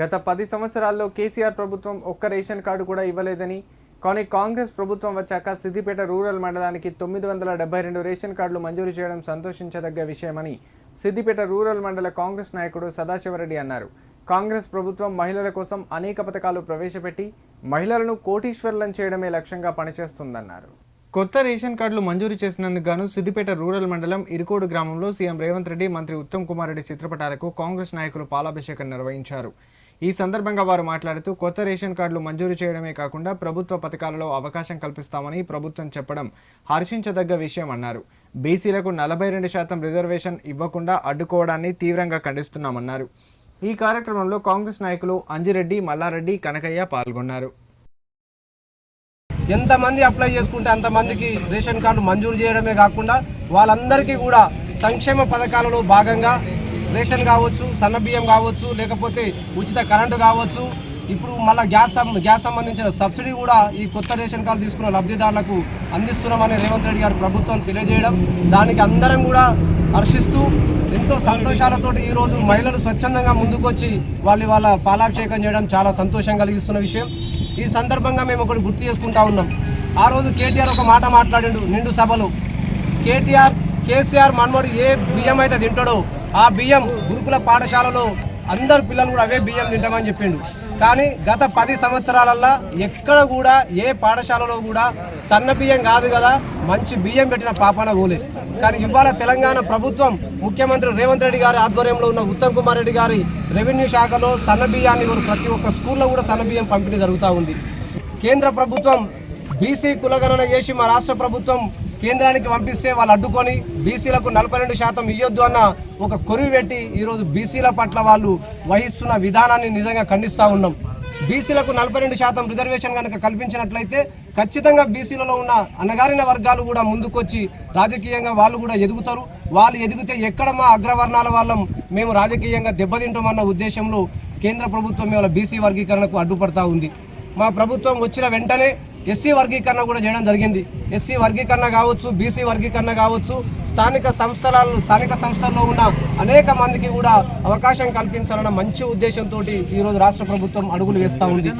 గత పది సంవత్సరాల్లో కేసీఆర్ ప్రభుత్వం ఒక్క రేషన్ కార్డు కూడా ఇవ్వలేదని కానీ కాంగ్రెస్ ప్రభుత్వం వచ్చాక సిద్దిపేట రూరల్ మండలానికి తొమ్మిది వందల డెబ్బై రెండు రేషన్ కార్డులు మంజూరు చేయడం సంతోషించదగ్గ విషయమని సిద్దిపేట రూరల్ మండల కాంగ్రెస్ నాయకుడు సదాశివరెడ్డి అన్నారు. కాంగ్రెస్ ప్రభుత్వం మహిళల కోసం అనేక పథకాలు ప్రవేశపెట్టి మహిళలను కోటీశ్వర్లను చేయడమే లక్ష్యంగా పనిచేస్తుందన్నారు. కొత్త రేషన్ కార్డులు మంజూరు చేసినందుకు గాను సిద్దిపేట రూరల్ మండలం ఇరుకోడు గ్రామంలో సీఎం రేవంత్ రెడ్డి మంత్రి ఉత్తమ్ కుమార్ రెడ్డి చిత్రపటాలకు కాంగ్రెస్ నాయకులు పాలాభిషేకం నిర్వహించారు. ఈ సందర్భంగా వారు మాట్లాడుతూ కొత్త రేషన్ కార్డులు మంజూరు చేయడమే కాకుండా ప్రభుత్వ పథకాలలో అవకాశం కల్పిస్తామని ప్రభుత్వం చెప్పడం హర్షించదగ్గ విషయం అన్నారు. బీసీలకు నలభై రెండు శాతం రిజర్వేషన్ ఇవ్వకుండా అడ్డుకోవడాన్ని తీవ్రంగా ఖండిస్తున్నామన్నారు. ఈ కార్యక్రమంలో కాంగ్రెస్ నాయకులు అంజిరెడ్డి మల్లారెడ్డి కనకయ్య పాల్గొన్నారు. ఎంతమంది అప్లై చేసుకుంటే అంతమందికి రేషన్ కార్డు మంజూరు చేయడమే కాకుండా వాళ్ళందరికీ కూడా సంక్షేమ పథకాలలో భాగంగా రేషన్ కావచ్చు సన్న బియ్యం కావచ్చు లేకపోతే ఉచిత కరెంటు కావచ్చు. ఇప్పుడు మళ్ళీ గ్యాస్ సం- గ్యాస్ సంబంధించిన సబ్సిడీ కూడా ఈ కొత్త రేషన్ కార్డు తీసుకున్న లబ్ధిదారులకు అందిస్తున్నామని రేవంత్ రెడ్డి గారు ప్రభుత్వం తెలియజేయడం. దానికి అందరం కూడా హర్షిస్తూ ఎంతో సంతోషాలతో ఈరోజు మహిళలు స్వచ్ఛందంగా ముందుకొచ్చి వాళ్ళు వాళ్ళ పాలాభిషేకం చేయడం చాలా సంతోషం కలిగిస్తున్న విషయం. ఈ సందర్భంగా మేము ఒకటి గుర్తు చేసుకుంటా ఉన్నాం. ఆ రోజు కేటీఆర్ ఒక మాట మాట్లాడిండు నిండు సభలో. కేటీఆర్ కేసీఆర్ మన్మడు ఏ బియ్యం అయితే తింటాడో ఆ బియ్యం గురుకుల పాఠశాలలో అందరు పిల్లలు కూడా అవే బియ్యం తింటామని చెప్పిండు. కానీ గత పది సంవత్సరాలల్లో ఎక్కడ కూడా ఏ పాఠశాలలో కూడా సన్న బియ్యం కాదు కదా మంచి బియ్యం పెట్టిన పాపన పోలే. కానీ ఇవాళ తెలంగాణ ప్రభుత్వం ముఖ్యమంత్రి రేవంత్ రెడ్డి గారి ఆధ్వర్యంలో ఉన్న ఉత్తమ్ కుమార్ రెడ్డి గారి రెవెన్యూ శాఖలో సన్న బియ్యాన్ని ప్రతి ఒక్క స్కూల్లో కూడా సన్న బియ్యం పంపిణీ జరుగుతూ ఉంది. కేంద్ర ప్రభుత్వం బీసీ కులగణన చేసి మా రాష్ట్ర ప్రభుత్వం కేంద్రానికి పంపిస్తే వాళ్ళు అడ్డుకొని బీసీలకు నలభై రెండు శాతం ఇవ్వొద్దు అన్న ఒక కొరివి పెట్టి ఈరోజు బీసీల పట్ల వాళ్ళు వహిస్తున్న విధానాన్ని నిజంగా ఖండిస్తూ ఉన్నాం. బీసీలకు నలభై రెండు శాతం రిజర్వేషన్ కనుక కల్పించినట్లయితే ఖచ్చితంగా బీసీలలో ఉన్న అణగారిన వర్గాలు కూడా ముందుకొచ్చి రాజకీయంగా వాళ్ళు కూడా ఎదుగుతారు. వాళ్ళు ఎదిగితే ఎక్కడ మా అగ్రవర్ణాల వాళ్ళం మేము రాజకీయంగా దెబ్బతింటామన్న ఉద్దేశంలో కేంద్ర ప్రభుత్వం ఇవాళ బీసీ వర్గీకరణకు అడ్డుపడతా ఉంది. మా ప్రభుత్వం వచ్చిన వెంటనే ఎస్సీ వర్గీకరణ కూడా చేయడం జరిగింది. ఎస్సీ వర్గీకరణ కావచ్చు బీసీ వర్గీకరణ కావచ్చు స్థానిక సంస్థల స్థానిక సంస్థల్లో ఉన్న అనేక మందికి కూడా అవకాశం కల్పించాలన్న మంచి ఉద్దేశంతో ఈరోజు రాష్ట్ర ప్రభుత్వం అడుగులు వేస్తూ ఉంది.